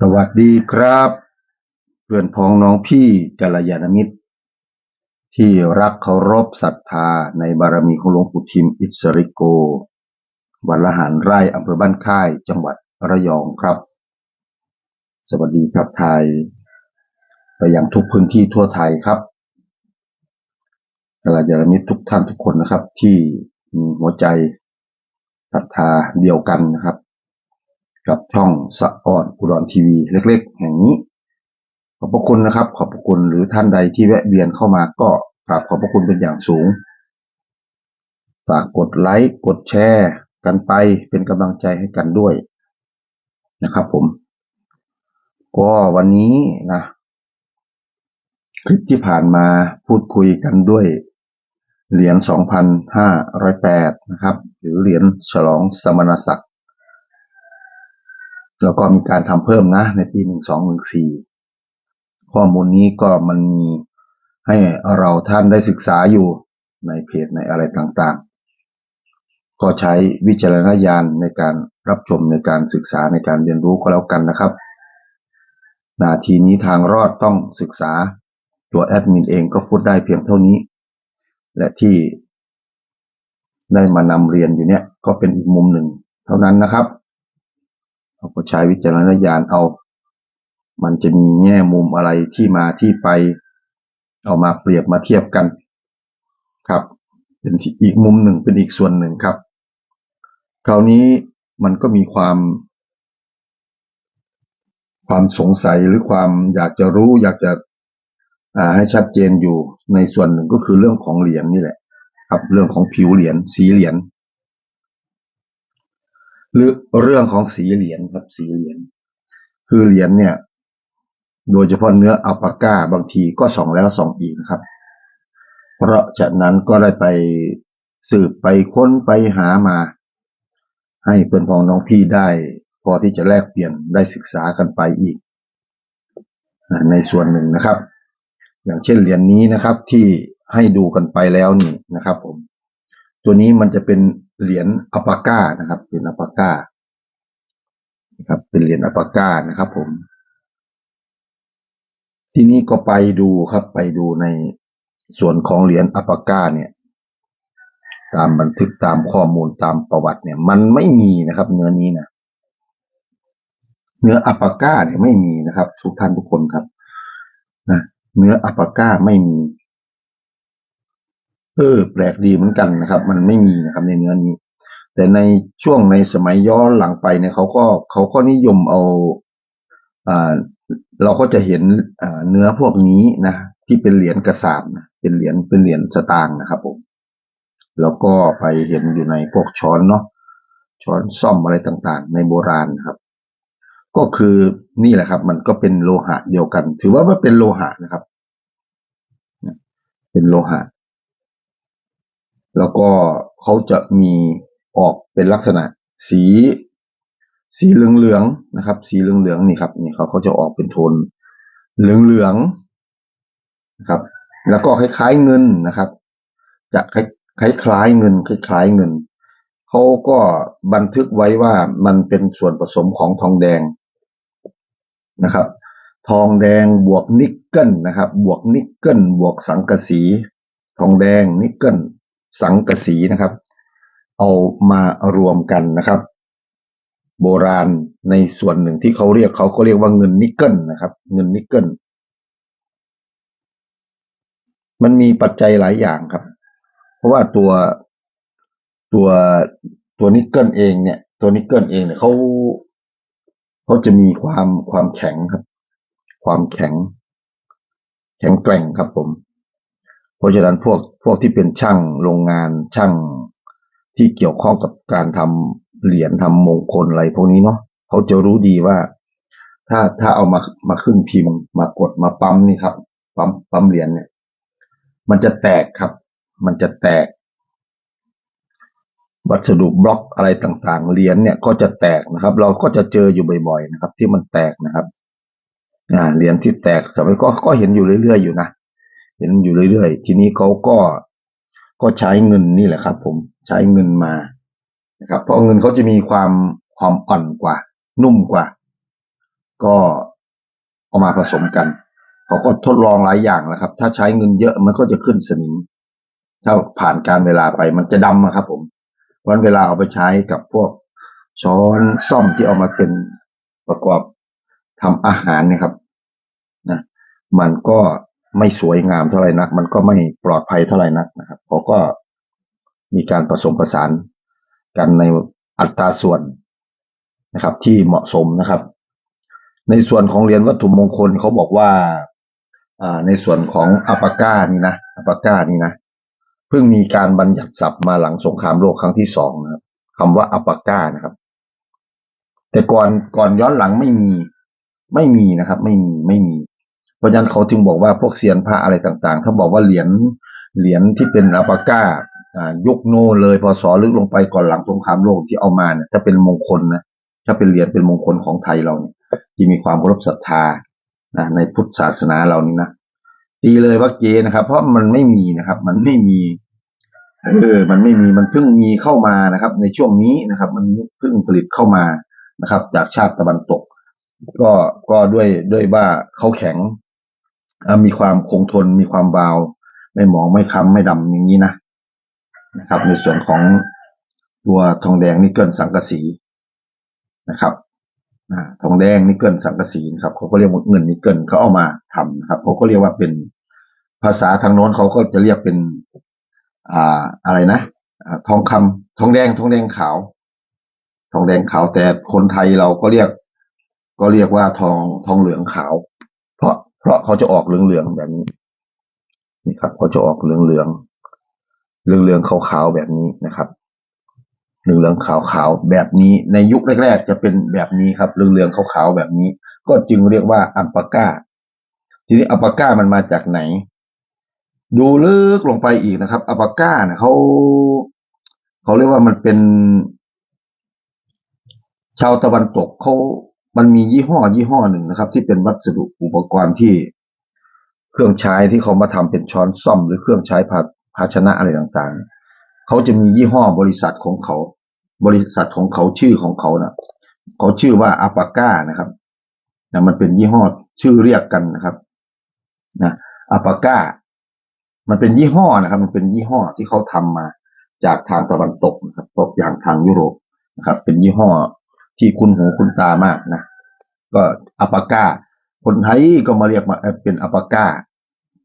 สวัสดีครับ เพื่อนพ้องน้องพี่กัลยาณมิตร ที่รักเคารพศรัทธาในบารมีของหลวงปู่ทิมอิสริโก วัดละหารไร่อำเภอบ้านค่ายจังหวัดระยองครับ สวัสดีครับไทย ไปยังทุกพื้นที่ทั่วไทยครับกัลยาณมิตรทุกท่านทุกคนนะครับ ที่มีหัวใจศรัทธาเดียวกันนะครับ กับช่องสะออนอุดรทีวีเล็ก ๆ แห่งนี้ ขอบพระคุณนะครับ ขอบพระคุณหรือท่านใดที่แวะเวียนเข้ามาก็กราบขอบพระคุณเป็นอย่างสูงฝากกดไลค์กดแชร์กันไปเป็นกำลังใจให้กันด้วยนะครับผม ก็วันนี้นะคลิปที่ผ่านมาพูดคุยกันด้วย เหรียญ 2,508 นะครับ หรือเหรียญฉลองสมณศักดิ์ แล้วก็มีการทำเพิ่มนะในปี 1214 ข้อมูลนี้ก็มันมีให้เราท่านได้ศึกษาอยู่ในเพจในอะไรต่างๆ ก็ใช้วิจารณญาณในการรับชมในการศึกษาในการเรียนรู้ก็แล้วกันนะครับ นาทีนี้ทางรอดต้องศึกษาตัวแอดมินเองก็พูดได้เพียงเท่านี้ และที่ได้มานำเรียนอยู่เนี่ยก็เป็นอีกมุมหนึ่งเท่านั้นนะครับ เราก็ใช้วิจารณญาณเอา มันจะมีแง่มุมอะไรที่มาที่ไป เอามาเปรียบมาเทียบกันครับ เป็นอีกมุมหนึ่งเป็นอีกส่วนหนึ่งครับ คราวนี้มันก็มีความ ความสงสัยหรือความอยากจะรู้อยากจะอ่าให้ชัดเจนอยู่ในส่วนหนึ่งก็คือเรื่องของเหรียญนี่แหละ ครับ เรื่องของผิวเหรียญสีเหรียญ หรือเรื่องของสีเหรียญครับสีเหรียญคือเหรียญเนี่ย โดยเฉพาะเนื้ออัลปาก้าบางทีก็ส่องแล้วส่องอีกนะครับ เพราะฉะนั้นก็ได้ไปสืบไปค้นไปหามา ให้เพื่อนพ้องน้องพี่ได้พอที่จะแลกเปลี่ยนได้ศึกษากันไปอีก ในส่วนหนึ่งนะครับ อย่างเช่นเหรียญนนี้นะครับที่ให้ดูกันไปแล้วนี่นะครับ ผม ตัวนี้มันจะเป็น เหรียญอัปาก้านะครับเป็นอัปปาก้านะครับ เป็นเหรียญอัปาก้านะครับ ผม ที่นี้ก็ไปดูครับไปดูในส่วนของเหรียญอัปาก้าเนี่ย ตามบันทึกตามข้อมูลตามประวัติเนี่ย มันไม่มีนะครับ เนื้อนี้นะเนื้ออัปาก้าเนี่ยไม่มีนะครับทุกท่านทุกคนครับนะเนื้ออัปปาก้าไม่มี เออ แปลกดีเหมือนกันนะครับ มันไม่มีนะครับในเนื้อนี้ แต่ในช่วงในสมัยย้อนหลังไปเนี่ยเขาก็เขาก็นิยมเอาอ่าเราก็จะเห็นเนื้อพวกนี้นะที่เป็นเหรียญกระสาบนะเป็นเหรียญเป็นเหรียญสตางค์นะครับผมแล้วก็ไปเห็นอยู่ในพวกช้อนเนาะช้อนซ่อมอะไรต่างๆ ในโบราณครับ ก็คือนี่แหละครับ มันก็เป็นโลหะเดียวกัน ถือว่ามันเป็นโลหะนะครับ เป็นโลหะ แล้วก็เขาจะมีออกเป็นลักษณะสี สีเหลืองๆนะครับ สีเหลืองๆนี่ครับนี่เขาเขาจะออกเป็นโทนเหลืองๆนะครับ แล้วก็คล้ายๆเงินนะครับ จะคล้ายๆเงินคล้ายๆเงินเขาก็บันทึกไว้ว่ามันเป็นส่วนผสมของทองแดงนะครับ ทองแดงบวกนิกเกิลนะครับ บวกนิกเกิลบวกสังกะสี ทองแดงนิกเกิล สังกะสีนะครับ เอามารวมกันนะครับ โบราณในส่วนหนึ่งที่เขาเรียกเขาก็เรียกว่าเงินนิกเกิลนะครับ เงินนิกเกิลมันมีปัจจัยหลายอย่างครับ เพราะว่าตัวตัวตัวนิกเกิลเองเนี่ย ตัวนิกเกิลเองเนี่ยเขาเขาจะมีความความแข็งครับ ความแข็ง แข็งแกร่งครับผม เพราะฉะนั้นพวกพวกที่เป็นช่างโรงงานช่างที่เกี่ยวข้องกับการทำเหรียญทำมงคลอะไรพวกนี้เนาะเขาจะรู้ดีว่า ถ้าถ้าเอามามาขึ้นพิมพ์ มากดมาปั๊มนี่ครับ ปั๊มปั๊มเหรียญเนี่ย มันจะแตกครับ มันจะแตก วัสดุบล็อกอะไรต่างๆเหรียญเนี่ยก็จะแตกนะครับ เราก็จะเจออยู่บ่อย ๆ นะครับ ที่มันแตกนะครับอ่าเหรียญที่แตกสมัยก็ก็เห็นอยู่เรื่อยๆอยู่นะ เห็นอยู่เรื่อยๆ ทีนี้เขาก็ก็ใช้เงินนี่แหละครับ ผมใช้เงินมานะครับ เพราะเงินเขาจะมีความความอ่อนกว่า นุ่มกว่า ก็เอามาผสมกันเขาก็ทดลองหลายอย่างแล้วครับ ถ้าใช้เงินเยอะมันก็จะขึ้นสนิมถ้าผ่านการเวลาไปมันจะดำอะครับ ผมเพราะฉะนั้นเวลาเอาไปใช้กับพวกช้อนซ่อมที่เอามาเป็นประกอบทำอาหารนี่ยครับนะมันก็ ไม่สวยงามเท่าไหร่นัก มันก็ไม่ปลอดภัยเท่าไหร่นักนะครับเขาก็มีการผสมผสานกันในอัตราส่วนนะครับ ที่เหมาะสมนะครับ ในส่วนของเหรียญวัตถุมงคลเขาบอกว่าอ่าในส่วนของอัปาก้านี่นะอัปาก้านี่นะเพิ่งมีการบัญญัติศัพท์มาหลังสงครามโลกครั้งที่สองนะครับคำว่าอัปปาก้านะครับ แต่ก่อนก่อนย้อนหลังไม่มี ไม่มีนะครับ ไม่มีไม่มี เพราะฉะนั้นเขาจึงบอกว่าพวกเซียนพระอะไรต่างๆถ้าบอกว่าเหรียญเหรียญที่เป็นอัปาก้าอ่ายุคโนเลยพศลึกลงไปก่อนหลังสงครามโลกที่เอามาเนี่ยถ้าเป็นมงคลนะถ้าเป็นเหรียญเป็นมงคลของไทยเราเนี่ยที่มีความเคารพศรัทธานะในพุทธศาสนาเรานี่นะตีเลยว่าเกนะครับ เพราะมันไม่มีนะครับ มันไม่มีเออมันไม่มีมันเพิ่งมีเข้ามานะครับ ในช่วงนี้นะครับ มันเพิ่งผลิตเข้ามานะครับ จากชาติตะวันตก ก็ก็ด้วยด้วยว่าเขาแข็ง มีความคงทนมีความบาว ไม่หมองไม่ค้ำไม่ดำอย่างนี้นะนะครับ ในส่วนของตัวทองแดงนิกเกิลสังกะสีนะครับอ่าทองแดงนิกเกิลสังกะสีนะครับเขาก็เรียกว่าเงินนิกเกิลเขาเอามาทำนะครับเขาก็เรียกว่าเป็นภาษาทางโน้นเขาก็จะเรียกเป็น อ่าอะไรนะอทองคำทองแดงทองแดงขาว ทองแดงขาวแต่คนไทยเราก็เรียก ก็เรียกว่าทองทองเหลืองขาว เพราะ เพราะเขาจะออกเหลืองๆแบบนี้ นี่ครับเขาจะออกเหลืองเหลืองเหลืองเหลืองๆขาวๆแบบนี้นะครับเหลืองเหลืองๆขาวๆแบบนี้ในยุคแรกๆจะเป็นแบบนี้ครับเหลืองเหลืองๆขาวๆแบบนี้ ก็จึงเรียกว่าอัมปาก้า ทีนี้อัมปาก้ามันมาจากไหน ดูลึกลงไปอีกนะครับอัปปาก้าเนี่ยเขาเขาเรียกว่ามันเป็น ชาวตะวันตกเขา มันมียี่ห้อยี่ห้อหนึ่งนะครับ ที่เป็นวัสดุอุปกรณ์ที่เครื่องใช้ที่เขามาทำเป็นช้อนซ่อม หรือเครื่องใช้ภาภาชนะอะไรต่างๆ เขาจะมียี่ห้อบริษัทของเขา บริษัทของเขาชื่อของเขานะ่ะเขาชื่อว่าอัปาก้านะครับนะมันเป็นยี่ห้อชื่อเรียกกันนะครับนะอัปาก้า มันเป็นยี่ห้อนะครับ มันเป็นยี่ห้อที่เขาทำมาจากทางตะวันตกนะครับตกอย่างทางยุโรปนะครับ เป็นยี่ห้อ ที่คุณหูคุณตามากนะ ก็อัปากาคนไทยก็มาเรียกมาเป็นอัปากา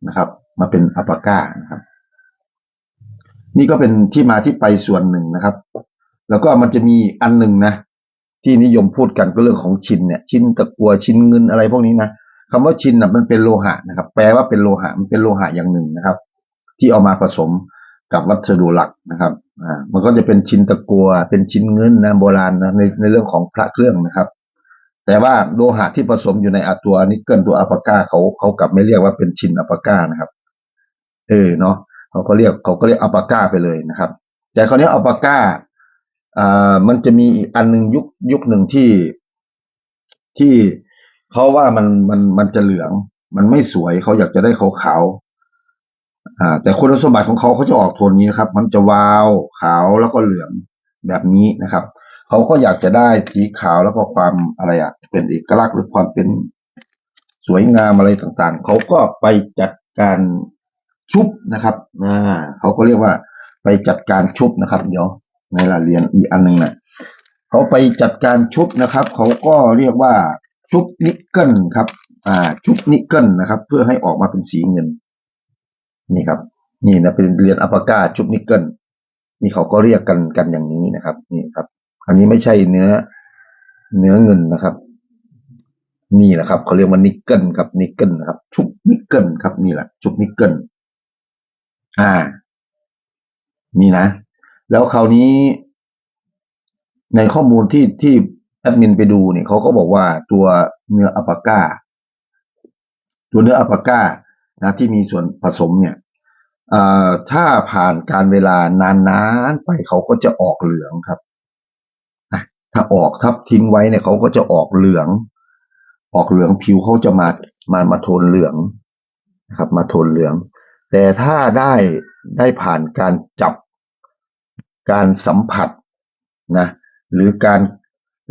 นะครับ มาเป็นอัปากานะครับ นี่ก็เป็นที่มาที่ไปส่วนหนึ่งนะครับ แล้วก็มันจะมีอันหนึ่งนะ ที่นิยมพูดกันก็เรื่องของชินเนี่ย ชินตะกัวชินเงินอะไรพวกนี้นะคำว่าชินนะมันเป็นโลหะนะครับ แปลว่าเป็นโลหะมันเป็นโลหะอย่างหนึ่งนะครับ ที่เอามาผสม กับวัสดุหลักนะครับ อ่า มันก็จะเป็นชิ้นตะกัว เป็นชิ้นเงินนะโบราณนะในในเรื่องของพระเครื่องนะครับ แต่ว่าโลหะที่ผสมอยู่ในอะตัวนิกเกิลตัวอัปปากาเขาเขากลับไม่เรียกว่าเป็นชิ้นอัปปากานะครับ เออเนาะเขาก็เรียกเขาก็เรียกอัปปากาไปเลยนะครับ แต่คราวนี้อัปปากาอ่ามันจะมีอีกอันหนึ่งยุคยุคหนึ่งที่ที่เขาว่ามันมันมันจะเหลือง มันไม่สวยเขาอยากจะได้ขาว อ่า แต่คุณสมบัติของเขาเขาจะออกโทนนี้นะครับ มันจะวาวขาวแล้วก็เหลืองแบบนี้นะครับ เขาก็อยากจะได้สีขาวแล้วก็ความอะไรอะเป็นเอกลักษณ์หรือความเป็นสวยงามอะไรต่างๆ เขาก็ไปจัดการชุบนะครับอ่าเขาก็เรียกว่าไปจัดการชุบนะครับ เดี๋ยวในรายเรียนอีกอันหนึ่งนะเขาไปจัดการชุบนะครับ เขาก็เรียกว่าชุบนิกเกิลครับ อ่า ชุบนิกเกิลนะครับ เพื่อให้ออกมาเป็นสีเงิน นี่ครับ นี่นะเป็นเรียนอัปปาก้าชุบนิกเกิลนี่เขาก็เรียกกันกันอย่างนี้นะครับ นี่ครับ อันนี้ไม่ใช่เนื้อ เนื้อเงินนะครับ นี่แหละครับเขาเรียกว่านิกเกิลครับนิกเกิลนะครับ ชุบนิกเกิลครับนี่แหละ ชุบนิกเกิลอ่า นี่นะ แล้วคราวนี้ในข้อมูลที่ที่แอดมินไปดูเนี่ยเขาก็บอกว่าตัวเนื้ออัปปาก้า ตัวเนื้ออัปปาก้า นะที่มีส่วนผสมเนี่ยอ่อถ้าผ่านการเวลานานๆไปเขาก็จะออกเหลืองครับถ้าออกทับทิ้งไว้เนี่ยเขาก็จะออกเหลือง ออกเหลืองผิวเขาจะมามามาโทนเหลืองนะครับ มาโทนเหลือง แต่ถ้าได้ได้ผ่านการจับการสัมผัสนะหรือการ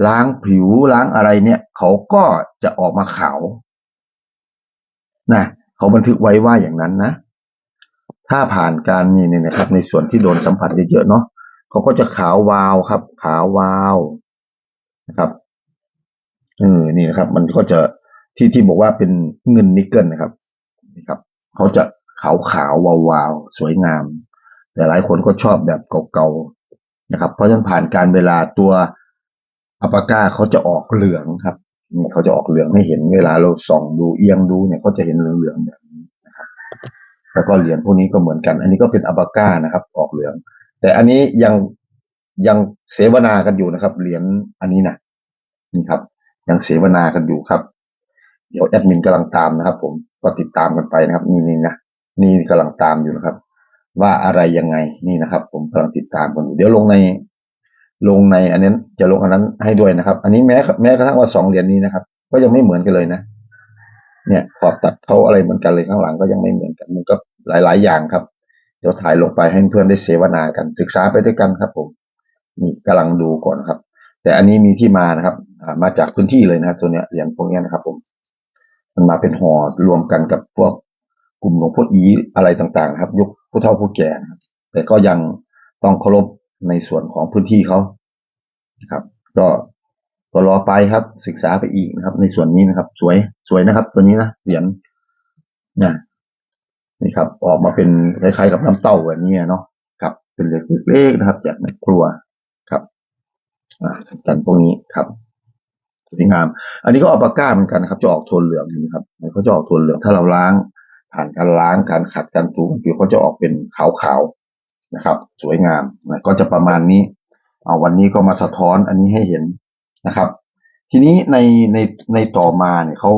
ล้างผิวล้างอะไรเนี่ย เขาก็จะออกมาขาวนะ เขาบันทึกไว้ว่าอย่างนั้นนะ ถ้าผ่านการนี่นี่นะครับ ในส่วนที่โดนสัมผัสเยอะๆเนาะเขาก็จะขาววาวครับ ขาววาวนะครับเออนี่นะครับ มันก็จะที่ที่บอกว่าเป็นเงินนิกเกิลนะครับนี่ครับเขาจะขาวขาววาววาวสวยงาม แต่หลายคนก็ชอบแบบเก่าๆนะครับ เพราะฉะนั้นผ่านการเวลาตัวอัปปาก้าเขาจะออกเหลืองครับ เนี่ยเขาจะออกเหลืองให้เห็นเวลาเราส่องดูเอียงดูเนี่ยเขาจะเห็นเหลืองๆแบบนี้นะครับแล้วก็เหรียญพวกนี้ก็เหมือนกัน อันนี้ก็เป็นอัปปาก้านะครับ ออกเหลือง แต่อันนี้ยังยังเสวนากันอยู่นะครับ เหรียญอันนี้นะนี่ครับ ยังเสวนากันอยู่ครับ เดี๋ยวแอดมินกำลังตามนะครับ ผมก็ติดตามกันไปนะครับ นี่นี่นะนี่กำลังตามอยู่นะครับ ว่าอะไรยังไงนี่นะครับ ผมกำลังติดตามกันอยู่เดี๋ยวลงใน ลงในอันนี้จะลงอันนั้นให้ด้วยนะครับ อันนี้แม้แม้กระทั่งว่าสองเหรียญนี้นะครับ ก็ยังไม่เหมือนกันเลยนะ เนี่ยขอบตัดเขาอะไรเหมือนกันเลยข้างหลังก็ยังไม่เหมือนกันมันก็หลาย ๆ อย่างครับ เดี๋ยวถ่ายลงไปให้เพื่อนได้เสวนากัน ศึกษาไปด้วยกันครับ ผมนี่กำลังดูก่อนครับ แต่อันนี้มีที่มานะครับมาจากพื้นที่เลยนะครับตัวเนี้ยเหรียญพวกนี้นะครับ ผม มันมาเป็นห่อรวมกันกับพวกกลุ่มหลวงพ่ออีอะไรต่างๆ ครับ ยุคผู้เฒ่าผู้แก่แต่ก็ยังต้องเคารพ ในส่วนของพื้นที่เขานะครับ ก็ก็รอไปครับ ศึกษาไปอีกนะครับ ในส่วนนี้นะครับ สวยสวยนะครับ ตัวนี้นะเหรียญนะนี่ครับ ออกมาเป็นคล้ายๆกับน้ำเต้าแบบนี้เนาะครับ เป็นเล็กๆนะครับจากในครัวครับอ่ากันพวกนี้ครับสวยงาม อันนี้ก็อัลปาก้าเหมือนกันนะครับ จะออกโทนเหลืองเห็นไหมครับเขาจะออกโทนเหลืองถ้าเราล้าง ผ่านการล้างการขัดการถูผิวเขาจะออกเป็นขาว นะครับ สวยงามนะก็จะประมาณนี้ เอาวันนี้ก็มาสะท้อนอันนี้ให้เห็นนะครับ ทีนี้ในในในต่อมาเนี่ยเขา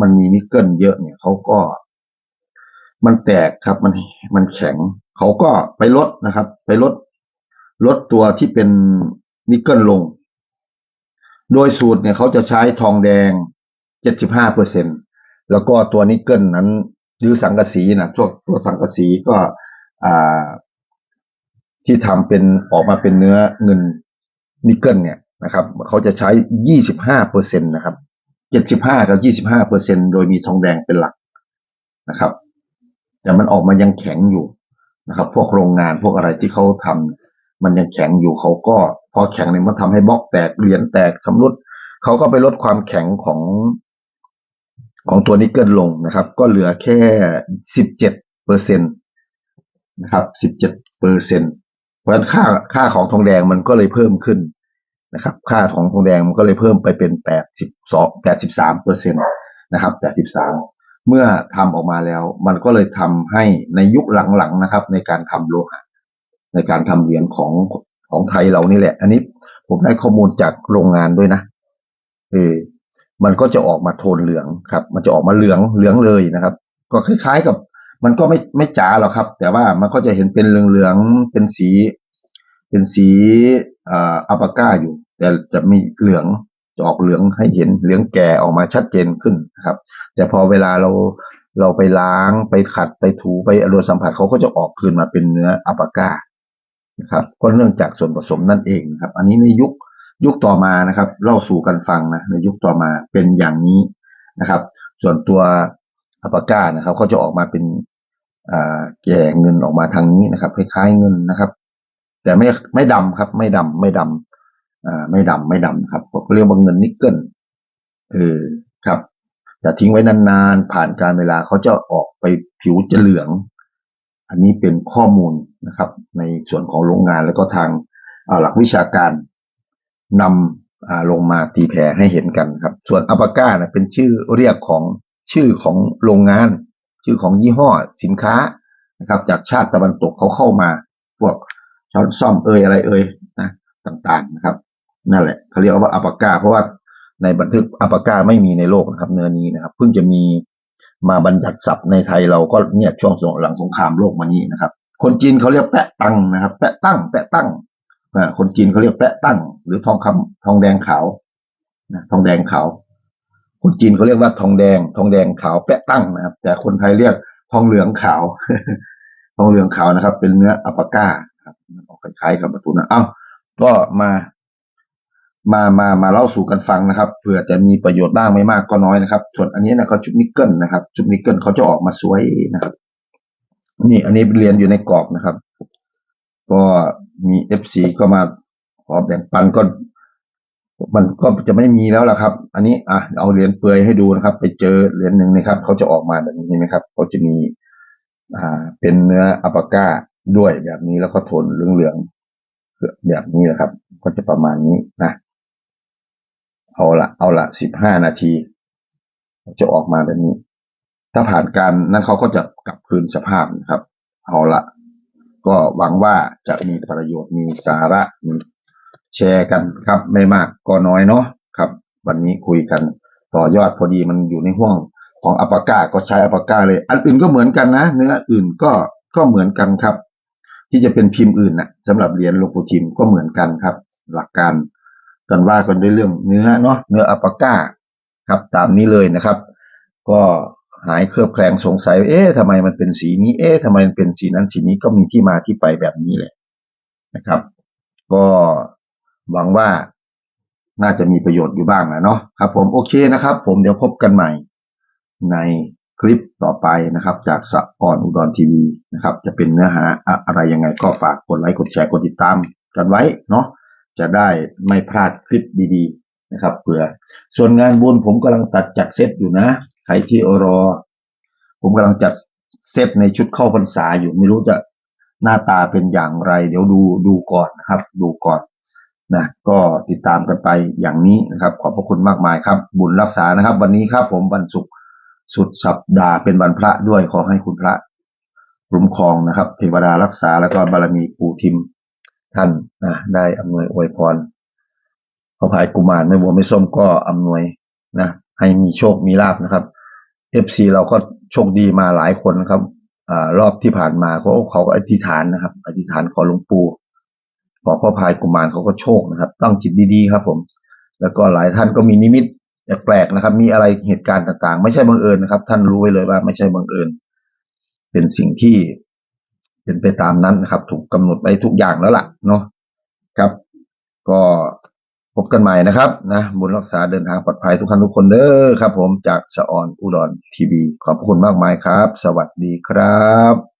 มันมีนิกเกิลเยอะเนี่ยเขาก็ มันแตกครับมันมันแข็งเขาก็ไปลดนะครับ ไปลดลดตัวที่เป็นนิกเกิลลง โดยสูตรเนี่ยเขาจะใช้ทองแดง 75เปอร์เซ็นแล้วก็ตัวนิกเกิลนั้นหรือสังกะสีนะตัวตัวสังกะสีก็อ่า ที่ทำเป็นออกมาเป็นเนื้อเงินนิกเกิลเนี่ยนะครับเขาจะใช้25เปอร์เซ็นตนะครับ75กับ25เปอร์เซ็นโดยมีทองแดงเป็นหลักนะครับ แต่มันออกมายังแข็งอยู่นะครับ พวกโรงงานพวกอะไรที่เขาทำมันยังแข็งอยู่เขาก็พอแข็งเนี่ยมันทำให้บล็อกแตกเหรียญแตกชำรุดเขาก็ไปลดความแข็งของของตัวนิกเกิลลงนะครับ ก็เหลือแค่17เปอร์เซ็นตนะครับ17เปอร์เซ็นต์ เพราะฉะนั้นค่าค่าของทองแดงมันก็เลยเพิ่มขึ้นนะครับ ค่าของทองแดงมันก็เลยเพิ่มไปเป็น82 83เปอร์เซ็นตนะครับ83เมื่อทำออกมาแล้ว มันก็เลยทำให้ในยุคหลังๆนะครับ ในการทำโลหะในการทำเหรียญของของไทยเรานี่แหละ อันนี้ผมได้ข้อมูลจากโรงงานด้วยนะเออมันก็จะออกมาโทนเหลืองครับ มันจะออกมาเหลืองเหลืองเลยนะครับ ก็คล้ายๆกับ มันก็ไม่ไม่จ๋าหรอกครับ แต่ว่ามันก็จะเห็นเป็นเหลืองๆเป็นสี เป็นสีอ่าอัปปาก้าอยู่ แต่จะมีเหลืองจะออกเหลืองให้เห็นเหลืองแก่ออกมาชัดเจนขึ้นครับ แต่พอเวลาเราเราไปล้างไปขัดไปถูไปอารมณ์สัมผัสเขาก็จะออกคืนมาเป็นเนื้ออัปปาก้านะครับก็เนื่องจากส่วนผสมนั่นเองนะครับ อันนี้ในยุคยุคต่อมานะครับ เล่าสู่กันฟังนะในยุคต่อมาเป็นอย่างนี้นะครับ ส่วนตัวอัปปาก้านะครับเขาจะออกมาเป็น แก่เงินออกมาทางนี้นะครับคล้ายๆเงินนะครับ แต่ไม่ไม่ดำครับ ไม่ดำไม่ดำอ่าไม่ดำไม่ดำครับเขาเรียกว่าเงินนิกเกิลเออครับแต่ทิ้งไว้นานๆผ่านการเวลาเขาจะออกไปผิวจะเหลือง อันนี้เป็นข้อมูลนะครับ ในส่วนของโรงงานแล้วก็ทางหลักวิชาการนำลงมาตีแผ่ให้เห็นกันครับ ส่วนอัปปาก้านะเป็นชื่อเรียกของชื่อของโรงงาน ชื่อของยี่ห้อสินค้านะครับ จากชาติตะวันตกเขาเข้ามา พวกช้อนซ่อมเอ่ยอะไรเอ่ยนะต่างๆนะครับ นั่นแหละเขาเรียกว่าอัปาก้าเพราะว่าในบันทึกอัปาก้าไม่มีในโลกนะครับ เนื้อนี้นะครับ เพิ่งจะมีมาบัญญัติศัพท์ในไทยเราก็เนี่ยช่วงหลังสงครามโลกมานี้นะครับ คนจีนเขาเรียกแปะตังนะครับ แปะตั้ง แปะตั้งคนจีนเขาเรียกแปะตั้ง หรือทองคำทองแดงขาวนะทองแดงขาว คนจีนเขาเรียกว่าทองแดง ทองแดงขาวแปะตั้งนะครับ แต่คนไทยเรียกทองเหลืองขาว ทองเหลืองขาวนะครับ เป็นเนื้ออัปาก้าครับมันออกคล้ายๆกับประตูนะเอ้าก็มา มามามาเล่าสู่กันฟังนะครับเผื่อจะมีประโยชน์บ้างไม่มากก็น้อยนะครับ ส่วนอันนี้นะเขาชุบนิกเกิลนะครับ ชุบนิกเกิลเขาจะออกมาสวยนะครับ นี่อันนี้เรียนอยู่ในกรอบนะครับ ก็มีเอฟซีก็มาขอแบ่งปันก็ มันก็จะไม่มีแล้วล่ะครับ อันนี้อะเอาเหรียญเปลือยให้ดูนะครับ ไปเจอเหรียญหนึ่งนะครับเขาจะออกมาแบบนี้เห็นไหมครับเขาจะมีอ่าเป็นเนื้ออัปปาก้าด้วยแบบนี้แล้วก็โทนเหลืองๆแบบนี้นะครับ ก็จะประมาณนี้นะเอาละเอาละสิบห้านาทีจะออกมาแบบนี้ ถ้าผ่านการนั้นเขาก็จะกลับคืนสภาพนะครับ เอาละก็หวังว่าจะมีประโยชน์มีสาระมี แชร์กันครับ ไม่มากก็น้อยเนาะครับ วันนี้คุยกันต่อยอดพอดีมันอยู่ในห่วงของอัปปาก้าก็ใช้อัปปาก้าเลย อันอื่นก็เหมือนกันนะ เนื้ออื่นก็ก็เหมือนกันครับ ที่จะเป็นพิมพ์อื่นนะสำหรับเหรียญหลวงปู่ทิมก็เหมือนกันครับ หลักการกันว่ากันด้วยเรื่องเนื้อเนาะเนื้ออัปปาก้าครับ ตามนี้เลยนะครับ ก็หายเคลือบแคลงสงสัย เอ๊ะทำไมมันเป็นสีนี้ เอ๊ะทำไมมันเป็นสีนั้นสีนี้ก็มีที่มาที่ไปแบบนี้แหละนะครับ ก็ หวังว่าน่าจะมีประโยชน์อยู่บ้างนะเนาะครับ ผมโอเคนะครับ ผมเดี๋ยวพบกันใหม่ ในคลิปต่อไปนะครับ จากสะออนอุดรทีวีนะครับ จะเป็นเนื้อหาอะไรยังไงก็ฝากกดไลค์กดแชร์กดติดตามกันไว้เนาะจะได้ไม่พลาดคลิปดีๆนะครับเผื่อส่วนงานบุญผมกำลังตัดจัดเซตอยู่นะใครที่รอ ผมกำลังจัดเซตในชุดเข้าพรรษาอยู่ไม่รู้จะหน้าตาเป็นอย่างไร เดี๋ยวดูดูก่อนนะครับ ดูก่อน นะก็ติดตามกันไปอย่างนี้นะครับ ขอบพระคุณมากมายครับ บุญรักษานะครับ วันนี้ครับผมวันศุกร์สุดสัปดาห์เป็นวันพระด้วยขอให้คุณพระคุ้มครองนะครับเทวดารักษาแล้วก็บารมีปู่ทิมท่านนะได้อำนวยอวยพรพระพายกุมารไม่บัวไม่ส้มก็อำนวยนะให้มีโชคมีลาบนะครับเอฟซีเราก็โชคดีมาหลายคนนะครับอรอบที่ผ่านมาเขาเขาก็อธิษฐานนะครับ อธิษฐานขอหลวงปู่ ขอพระพายกุมารเขาก็โชคนะครับตั้งจิตดีๆครับ ผม แล้วก็หลายท่านก็มีนิมิตแปลกๆนะครับ มีอะไรเหตุการณ์ต่างๆ ไม่ใช่บังเอิญนะครับ ท่านรู้ไว้เลยว่าไม่ใช่บังเอิญ เป็นสิ่งที่เป็นไปตามนั้นนะครับ ถูกกำหนดไว้ทุกอย่างแล้วล่ะเนาะครับ ก็พบกันใหม่นะครับนะบุญรักษาเดินทางปลอดภัยทุกท่านทุกคนเด้อครับ ผมจากสะออนอุดรทีวีขอบพระคุณมากมายครับ สวัสดีครับ